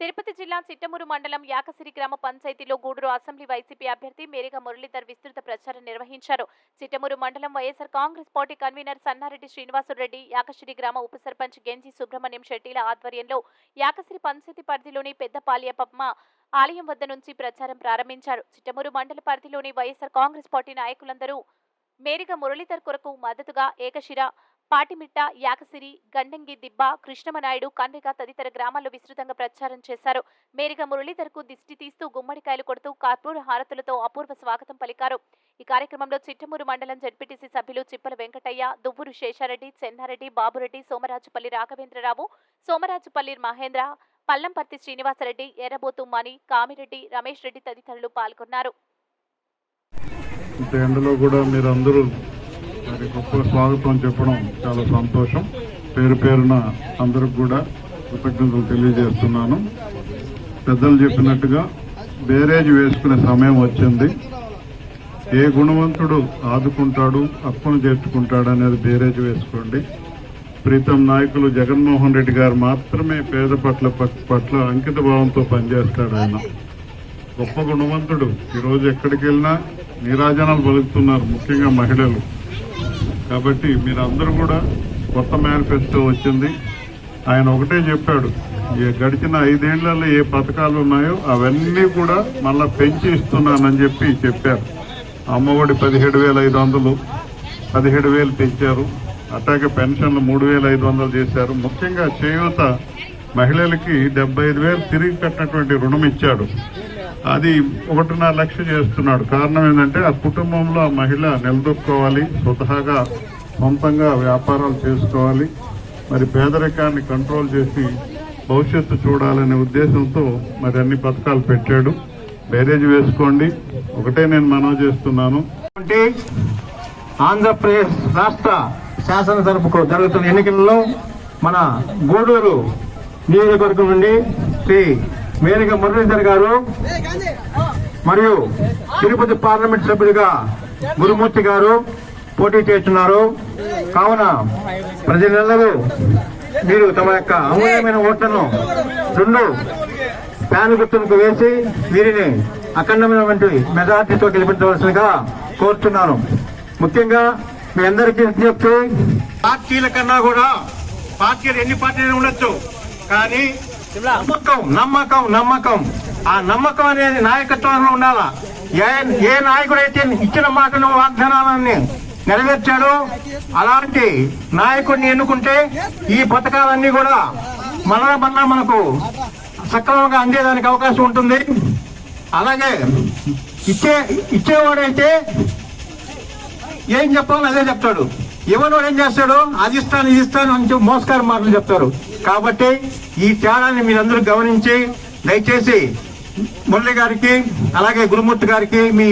తిరుపతి జిల్లా చిట్టమూరు మండలం యాకసిరి గ్రామ పంచాయతీలో గూడూరు అసెంబ్లీ వైసీపీ అభ్యర్థి మేరిగా మురళీధర్ విస్తృత ప్రచారం నిర్వహించారు. చిట్టమూరు మండలం YSR Congress party convener Sannareddy Srinivasureddy Yakasiri గ్రామ ఉప సర్పంచ్ గెంజి సుబ్రహ్మణ్యం శెట్టిల ఆధ్వర్యంలో యాకసిరి పంచాయతీ పరిధిలోని పెద్దపాలియపమ్మ ఆలయం వద్ద నుంచి ప్రచారం ప్రారంభించారు. చిట్టమూరు మండల పరిధిలోని వైఎస్ఆర్ కాంగ్రెస్ పార్టీ నాయకులందరూ మేరిగా మురళీధర్ కొరకు మద్దతుగా ఏకశిర పాటిమిట్ట యాకసిరి గండంగి దిబ్బ కృష్ణమనాయుడు కన్రిక తదితర గ్రామాల్లో విస్తృతంగా ప్రచారం చేశారు. మేరిగా మురళీధర్కు దిష్టి తీస్తూ గుమ్మడికాయలు కొడుతూ కర్పూర హారతులతో అపూర్వ స్వాగతం పలికారు. ఈ కార్యక్రమంలో చిట్టమూరు మండలం జడ్పీటీసీ సభ్యులు చిప్పల వెంకటయ్య దువ్వూరు శేషారెడ్డి చెన్నారెడ్డి బాబురెడ్డి సోమరాజుపల్లి రాఘవేంద్రరావు సోమరాజుపల్లి మహేంద్ర పల్లంపర్తి శ్రీనివాసరెడ్డి ఎర్రబోతు మణి కామిరెడ్డి రమేష్ రెడ్డి తదితరులు పాల్గొన్నారు. కూడా మీరు మరి గొప్ప స్వాగతం చెప్పడం చాలా సంతోషం. పేరు పేరున అందరికి కూడా కృతజ్ఞతలు తెలియజేస్తున్నాను. పెద్దలు చెప్పినట్టుగా బేరేజ్ వేసుకునే సమయం వచ్చింది. ఏ గుణవంతుడు ఆదుకుంటాడు అప్పును చేర్చుకుంటాడు అనేది బేరేజ్ వేసుకోండి. ప్రీతం నాయకులు జగన్మోహన్ రెడ్డి గారు మాత్రమే పేద పట్ల పట్ల అంకిత భావంతో పనిచేస్తాడు ఆయన. గొప్ప గుణవంతుడు. ఈరోజు ఎక్కడికి వెళ్ళినా నీరాజనాలు పలుకుతున్నారు ముఖ్యంగా మహిళలు. కాబట్టి మీరందరూ కూడా కొత్త మేనిఫెస్టో వచ్చింది. ఆయన ఒకటే చెప్పాడు గడిచిన ఐదేళ్ళలో ఏ పథకాలు ఉన్నాయో అవన్నీ కూడా మళ్ళా పెంచి ఇస్తున్నానని చెప్పి చెప్పారు. అమ్మఒడి పదిహేడు వేల ఐదు వందలు పదిహేడు వేలు పెంచారు అట్లాగే పెన్షన్లు మూడు వేల ఐదు వందలు చేశారు. ముఖ్యంగా చేయూత మహిళలకి డెబ్బై ఐదు వేలు తిరిగి కట్టినటువంటి రుణం ఇచ్చాడు. అది ఒకటిన్నర లక్ష చేస్తున్నాడు. కారణం ఏంటంటే ఆ కుటుంబంలో ఆ మహిళ నిలదొక్కోవాలి స్వతహాగా సొంతంగా వ్యాపారాలు చేసుకోవాలి మరి పేదరికాన్ని కంట్రోల్ చేసి భవిష్యత్తు చూడాలనే ఉద్దేశంతో మరి అన్ని పథకాలు పెట్టాడు. బ్యారేజ్ వేసుకోండి. ఒకటే నేను మనవి చేస్తున్నాను. అంటే ఆంధ్రప్రదేశ్ రాష్ట్ర శాసన తరపుకు జరుగుతున్న ఎన్నికల్లో మన గూడూరు నియోజకవర్గం నుండి శ్రీ మేనక మురళీధర్ గారు మరియు తిరుపతి పార్లమెంట్ సభ్యుడిగా గురుమూర్తి గారు పోటీ చేస్తున్నారు. కావున ప్రజలందరూ మీరు తమ యొక్క అమూల్యమైన ఓట్లను రెండు ఫ్యాన్ గుర్తులకు వేసి వీరిని అఖండమైనటువంటి మెజార్టీతో గెలిపించవలసిందిగా కోరుతున్నాను. ముఖ్యంగా మీ అందరికీ చెప్తూ పార్టీల కన్నా కూడా పార్టీలు ఎన్ని పార్టీలు ఉండొచ్చు కానీ నమ్మకం నమ్మకం నమ్మకం. ఆ నమ్మకం అనేది నాయకత్వంలో ఉండాలా? ఏ ఏ నాయకుడైతే ఇచ్చిన మాటను వాగ్దానాలన్నీ నెరవేర్చాడో అలాంటి నాయకుడిని ఎన్నుకుంటే ఈ పథకాలన్నీ కూడా మరణ మరణ మనకు సక్రమంగా అందేదానికి అవకాశం ఉంటుంది. అలాగే ఇచ్చే ఇచ్చేవాడైతే ఏం చెప్పాలో అదే చెప్తాడు. ఎవరు ఏం చేస్తాడు? అది ఇస్తాను ఇది ఇస్తాను అని మోసకారం మాటలు చెప్తారు. కాబట్టి ఈ తేడాన్ని మీరందరూ గమనించి దయచేసి మురళి గారికి అలాగే గురుమూర్తి గారికి మీ